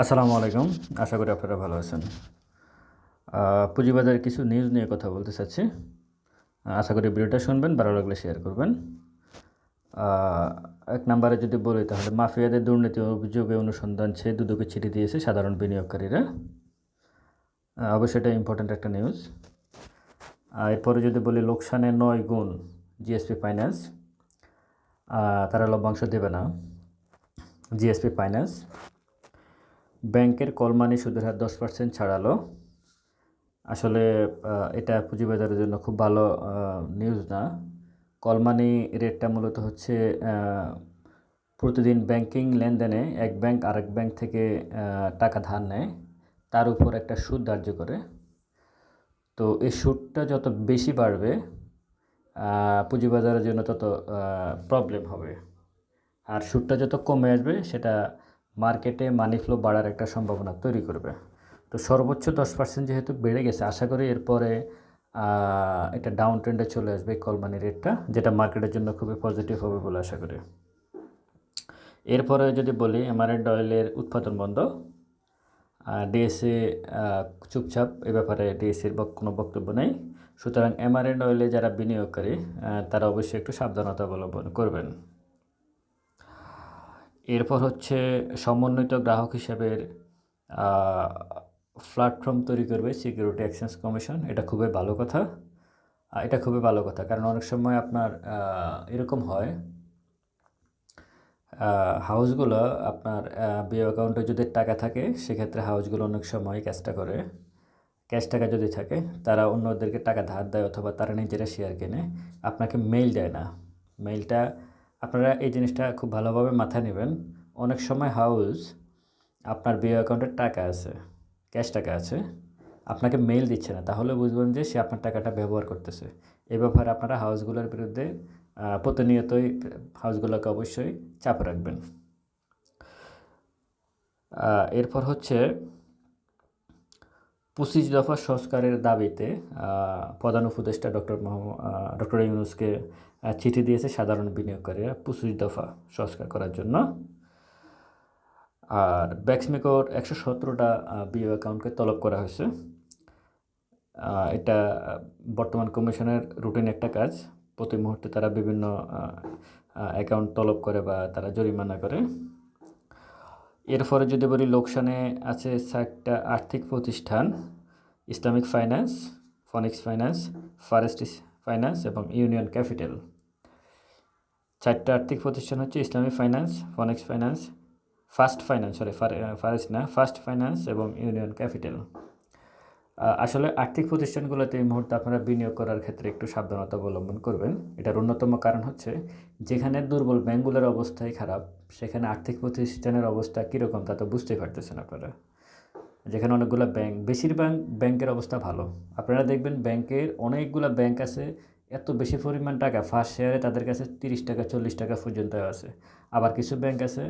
আসসালামু আলাইকুম। আশা করি আপনারা ভালো আছেন। পুঁজিবাজারের কিছু নিউজ নিয়ে কথা বলতে চাচ্ছি। আশা করি ভিডিওটা শুনবেন, ভালো লাগলে শেয়ার করবেন। এক নম্বরে যদি বলি, তাহলে মাফিয়াদের দুর্নীতি অভিযোগে অনুসন্ধান ছেয়ে দুদকে চিঠি দিয়েছে সাধারণ বিনিয়োগকারীরা। অবশ্যই এটা ইম্পর্ট্যান্ট একটা নিউজ এরপরে যদি বলি লোকসানের নয় গুণ জিএসপি ফাইন্যান্স তারা লভ্যাংশ দেবে না। জিএসপি ফাইন্যান্স ব্যাংকের কলমানি সুদের হার দশ পার্সেন্ট ছাড়ালো। আসলে এটা পুঁজিবাজারের জন্য খুব ভালো নিউজ না। কলমানি রেটটা মূলত হচ্ছে প্রতিদিন ব্যাংকিং লেনদেনে এক ব্যাংক আরেক ব্যাংক থেকে টাকা ধার নেয়। তার উপর একটা সুদ ধার্য করে। তো এই সুদটা যত বেশি বাড়বে পুঁজিবাজারের জন্য তত প্রবলেম হবে। আর সুদটা যত কমে আসবে, সেটা মার্কেটে মানি ফ্লো বাড়ার একটা সম্ভাবনা তৈরি করবে। তো সর্বোচ্চ দশ পার্সেন্ট যেহেতু বেড়ে গেছে, আশা করি এরপরে এটা ডাউন ট্রেন্ডে চলে আসবে কল মানি রেটটা যেটা মার্কেটের জন্য খুবই পজিটিভ হবে বলে আশা করি। এরপরে যদি বলি এমারেন্ট অয়েলের উৎপাদন বন্ধ। ডিএসএ চুপচাপ, এ ব্যাপারে ডিএসসির কোনো বক্তব্য নেই। সুতরাং এমারেন্ট অয়েলে যারা বিনিয়োগকারী তারা অবশ্যই একটু সাবধানতা অবলম্বন করবেন। এরপর হচ্ছে সমন্বিত গ্রাহক হিসাবের প্ল্যাটফর্ম তৈরি করবে সিকিউরিটি এক্সচেঞ্জ কমিশন এটা খুবই ভালো কথা। এটা খুবই ভালো কথা, কারণ অনেক সময় আপনার এরকম হয় হাউসগুলো আপনার বিয়ে অ্যাকাউন্টে যদি টাকা থাকে, সেক্ষেত্রে হাউসগুলো অনেক সময় ক্যাশটা করে। ক্যাশ টাকা যদি থাকে, তারা অন্যদেরকে টাকা ধার দেয় অথবা তারা নিজেরা শেয়ার কেনে। আপনাকে মেইল দেয় না। মেইলটা আপনারা এই জিনিসটা খুব ভালোভাবে মাথায় নেবেন। অনেক সময় হাউস আপনার বিয়ে অ্যাকাউন্টে টাকা আছে, ক্যাশ টাকা আছে, আপনাকে মেইল দিচ্ছে না, তাহলে বুঝবেন যে সে আপনার টাকাটা ব্যবহার করতেছে। এ ব্যাপারে আপনারা হাউসগুলোর বিরুদ্ধে প্রতিনিয়তই হাউসগুলোকে অবশ্যই চাপ রাখবেন। এরপর হচ্ছে পঁচিশ দফা সংস্কারের দাবিতে প্রধান উপদেষ্টা ডক্টর ডক্টর ইউনুসকে চিঠি দিয়েছে সাধারণ বিনিয়োগকারীরা পঁচিশ দফা সংস্কার করার জন্য। আর ব্যাক্সমেকর একশো সতেরোটা বিও অ্যাকাউন্টকে তলব করা হয়েছে। এটা বর্তমান কমিশনের রুটিন একটা কাজ। প্রতি মুহূর্তে তারা বিভিন্ন অ্যাকাউন্ট তলব করে বা তারা জরিমানা করে। এরপরে যদি বলি লোকসানে আছে চারটা আর্থিক প্রতিষ্ঠান, Islamic Finance, Phoenix Finance, Forest Finance এবং ইউনিয়ন ক্যাপিটাল। চারটা আর্থিক প্রতিষ্ঠান হচ্ছে Islamic Finance, Phoenix Finance, First Finance sorry Forest না, ফার্স্ট ফাইন্যান্স এবং ইউনিয়ন ক্যাপিটাল। আসলে আর্থিক প্রতিষ্ঠানগুলোতে এই মুহূর্তে আপনারা বিনিয়োগ করার ক্ষেত্রে একটু সাবধানতা অবলম্বন করবেন। এটার অন্যতম কারণ হচ্ছে, যেখানে দুর্বল ব্যাঙ্কগুলোর অবস্থাই খারাপ, সেখানে আর্থিক প্রতিষ্ঠানের অবস্থা কীরকম তা তো বুঝতেই পারতেছেন আপনারা। যেখানে অনেকগুলো ব্যাংক বেশিরভাগ ব্যাংকের অবস্থা ভালো। আপনারা দেখবেন ব্যাংকের অনেকগুলো ব্যাংক আছে, এত বেশি পরিমাণ টাকা ফার্স্ট শেয়ারে তাদের কাছে তিরিশ টাকা, চল্লিশ টাকা পর্যন্ত আছে। আবার কিছু ব্যাংক আছে,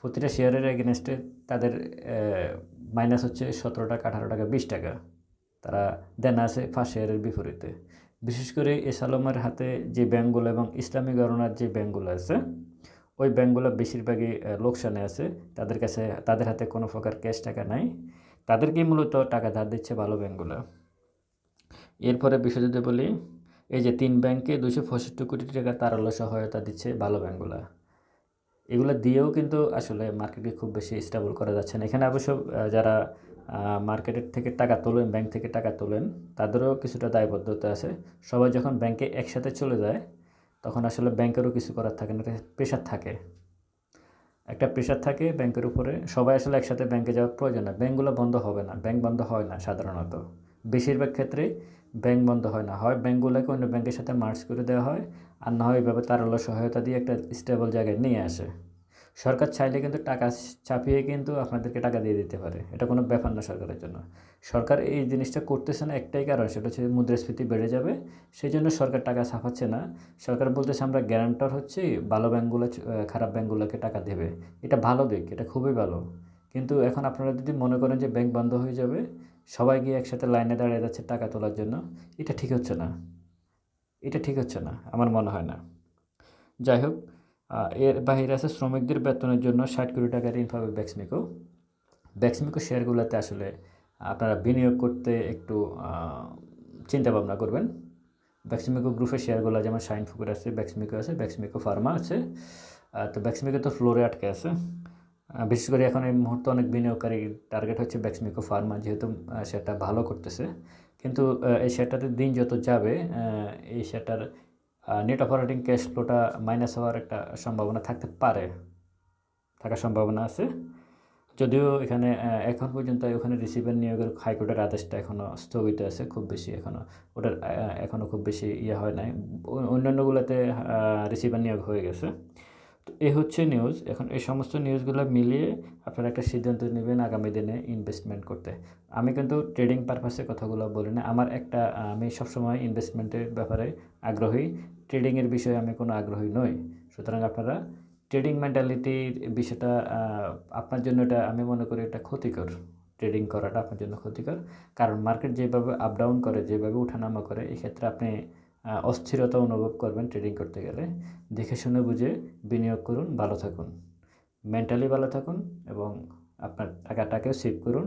প্রতিটা শেয়ারের এগেনস্টে তাদের মাইনাস হচ্ছে সতেরো টাকা, আঠারো টাকা, বিশ টাকা। তারা দেন আছে ফার্স্ট শেয়ারের বিপরীতে। বিশেষ করে এস আলমের হাতে যে ব্যাংকগুলো এবং ইসলামী গণনার যে ব্যাংকগুলো আছে, ওই ব্যাংকগুলো বেশিরভাগই লোকসানে আছে। তাদের কাছে, তাদের হাতে কোনো প্রকার ক্যাশ টাকা নাই। তাদেরকেই মূলত টাকা ধার দিচ্ছে ভালো ব্যাংকগুলো। এরপরে বিষয় যদি বলি, এই যে তিন ব্যাংকে দুশো পঁয়ষট্টি কোটি টাকা তারল্য সহায়তা দিচ্ছে ভালো ব্যাংকগুলো। এগুলো দিয়েও কিন্তু আসলে মার্কেটকে খুব বেশি স্টেবল করা যাচ্ছে না। এখানে অবশ্য যারা মার্কেটের থেকে টাকা তোলেন ব্যাংক থেকে টাকা তোলেন, তাদেরও কিছুটা দায়বদ্ধতা আছে। সবাই যখন ব্যাংকে একসাথে চলে যায়, তখন আসলে ব্যাংকেরও কিছু করার থাকে না প্রেশার থাকে। একটা প্রেশার থাকে ব্যাংকের উপরে, সবাই আসলে একসাথে ব্যাংকে যাওয়ার প্রয়োজন না। ব্যাংকগুলো বন্ধ হবে না ব্যাংক বন্ধ হয় না সাধারণত। বেশিরভাগ ক্ষেত্রেই ব্যাংক বন্ধ হয় না। হয় ব্যাংকগুলোকে অন্য ব্যাংকের সাথে মার্চ করে দেওয়া হয় আর না হয় এভাবে তারল্য সহায়তা দিয়ে একটা স্টেবল জায়গায় নিয়ে আসে। সরকার চাইলে কিন্তু টাকা চাপিয়ে কিন্তু আপনাদেরকে টাকা দিয়ে দিতে পারে। এটা কোনো ব্যাপার না সরকারের জন্য। সরকার এই জিনিসটা করতেছে না একটাই কারণ, সেটা হচ্ছে মুদ্রাস্ফীতি বেড়ে যাবে। সেই জন্য সরকার টাকা ছাপাচ্ছে না। সরকার বলতেছে আমরা গ্যারান্টার হচ্ছি, ভালো ব্যাঙ্কগুলো খারাপ ব্যাঙ্কগুলোকে টাকা দেবে। এটা ভালো দিক, এটা খুবই ভালো। কিন্তু এখন আপনারা যদি মনে করেন যে ব্যাংক বন্ধ হয়ে যাবে সবাই গিয়ে একসাথে লাইনে দাঁড়িয়ে যাচ্ছে টাকা তোলার জন্য, এটা ঠিক হচ্ছে না। এটা ঠিক হচ্ছে না, আমার মনে হয় না। যাই হোক এর বাইরে আছে শ্রমিকদের বেতনের জন্য ষাট কোটি টাকা ঋণ পাবে ব্যাক্সমিকো ব্যাক্সমিকো শেয়ারগুলোতে আসলে আপনারা বিনিয়োগ করতে একটু চিন্তা ভাবনা করবেন। ব্যাক্সমিকো গ্রুপের শেয়ারগুলো যেমন শাইন ফুকুর আছে ব্যাক্সমিকো আছে ব্যাক্সমিকো ফার্মা আছে। তো ব্যাক্সমিকো তো ফ্লোরে আটকে আছে। বিশেষ করে এখন এই মুহূর্তে অনেক বিনিয়োগকারী টার্গেট হচ্ছে ব্যাক্সমিকো ফার্মা যেহেতু সেটা ভালো করতেছে। কিন্তু এই শেয়ারটাতে দিন যত যাবে এই শেয়ারটার নেট অপারেটিং ক্যাশ ফ্লোটা মাইনাস হওয়ার একটা সম্ভাবনা থাকতে পারে, থাকার সম্ভাবনা আছে। যদিও এখানে এখন পর্যন্ত ওখানে রিসিভার নিয়োগের হাইকোর্টের আদেশটা এখনও স্থগিত আছে, খুব বেশি এখনও ওটার এখনও খুব বেশি ইয়ে হয় নাই। অন্যান্যগুলোতে রিসিভার নিয়োগ হয়ে গেছে। এই হচ্ছে নিউজ এখন এই সমস্ত নিউজগুলো মিলিয়ে আপনারা একটা সিদ্ধান্ত নেবেন আগামী দিনে ইনভেস্টমেন্ট করতে। আমি কিন্তু ট্রেডিং পারপাসে কথাগুলো বলি না। আমার একটা, আমি সবসময় ইনভেস্টমেন্টের ব্যাপারে আগ্রহী। ট্রেডিংয়ের বিষয়ে আমি কোনো আগ্রহী নই। সুতরাং আপনারা ট্রেডিং মেন্টালিটির বিষয়টা আপনার জন্য এটা, আমি মনে করি এটা ক্ষতিকর। ট্রেডিং করাটা আপনার জন্য ক্ষতিকর। কারণ মার্কেট যেভাবে আপ ডাউন করে, যেভাবে ওঠানামা করে, এক্ষেত্রে আপনি অস্থিরতা অনুভব করবেন ট্রেডিং করতে গেলে। দেখে শুনে বুঝে বিনিয়োগ করুন, ভালো থাকুন। মেন্টালি ভালো থাকুন এবং আপনার টাকাটাকেও সেভ করুন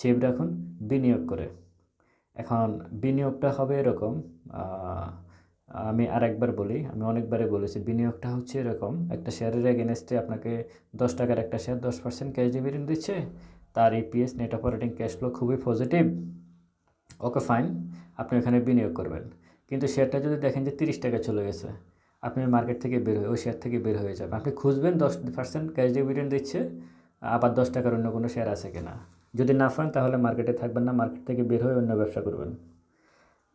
সেভ রাখুন, বিনিয়োগ করে। এখন বিনিয়োগটা হবে এরকম আমি আরেকবার বলি, আমি অনেকবারই বলেছি, বিনিয়োগটা হচ্ছে এরকম, একটা শেয়ারের এগেনস্টে আপনাকে দশ টাকার একটা শেয়ার দশ পার্সেন্ট ক্যাশ ডিভিডেন্ড দিচ্ছে, তার EPS net operating cash flow খুবই পজিটিভ ওকে ফাইন আপনি ওখানে বিনিয়োগ করবেন। কিন্তু শেয়ারটা যদি দেখেন যে তিরিশ টাকা চলে গেছে, আপনি মার্কেট থেকে বের হয়ে, ওই শেয়ার থেকে বের হয়ে যাবেন। আপনি খুঁজবেন, দশ পার্সেন্ট ক্যাশ ডিভিডেন্ড দিচ্ছে, আবার দশ টাকার অন্য কোনো শেয়ার আছে কিনা। যদি না পান, তাহলে মার্কেটে থাকবেন না মার্কেট থেকে বের হয়ে অন্য ব্যবসা করবেন।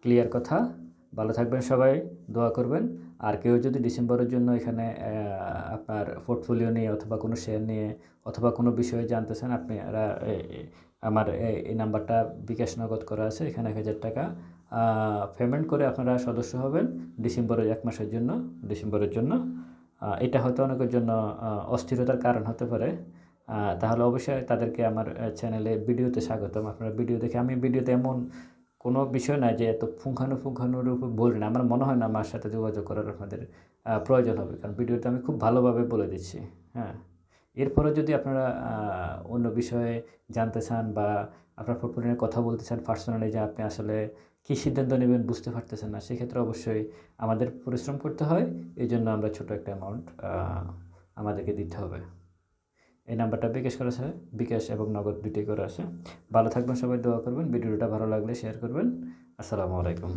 ক্লিয়ার কথা? ভালো থাকবেন সবাই, দোয়া করবেন। আর কেউ যদি ডিসেম্বরের জন্য এখানে আপনার পোর্টফোলিও নিয়ে অথবা কোনো শেয়ার নিয়ে অথবা কোনো বিষয়ে জানতে চান আপনি এরা- এ- এ- আমার এই নাম্বারটা বিকাশ নগদ করা আছে। এখানে এক হাজার টাকা পেমেন্ট করে আপনারা সদস্য হবেন ডিসেম্বরের এক মাসের জন্য, ডিসেম্বরের জন্য। এটা হয়তো অনেকের জন্য অস্থিরতার কারণ হতে পারে। তাহলে অবশ্যই তাদেরকে আমার চ্যানেলে ভিডিওতে স্বাগতম। আপনারা ভিডিও দেখে, আমি ভিডিওতে এমন কোনো বিষয় নাই যে এত পুঙ্খানুপুঙ্খানুর উপর বলি না। আমার মনে হয় না আমার সাথে যোগাযোগ করার আপনাদের প্রয়োজন হবে। কারণ ভিডিওতে আমি খুব ভালোভাবে বলে দিচ্ছি হ্যাঁ। এরপরে যদি আপনারা অন্য বিষয়ে জানতে চান বা আপনার পোর্টফোলিও নিয়ে কথা বলতে চান পার্সোনালি যে আপনি আসলে কী সিদ্ধান্ত নেবেন বুঝতে পারতেছেন না, সেক্ষেত্রে অবশ্যই আমাদের পরিশ্রম করতে হয় এই জন্য আমরা ছোটো একটা অ্যামাউন্ট আমাদেরকে দিতে হবে। এই নাম্বারটা বিকাশ করা আছে, বিকাশ এবং নগদ দুটোই করা আছে। ভালো থাকবেন, সবাই দোয়া করবেন, ভিডিওটা ভালো লাগলে শেয়ার করবেন। আসসালামু আলাইকুম।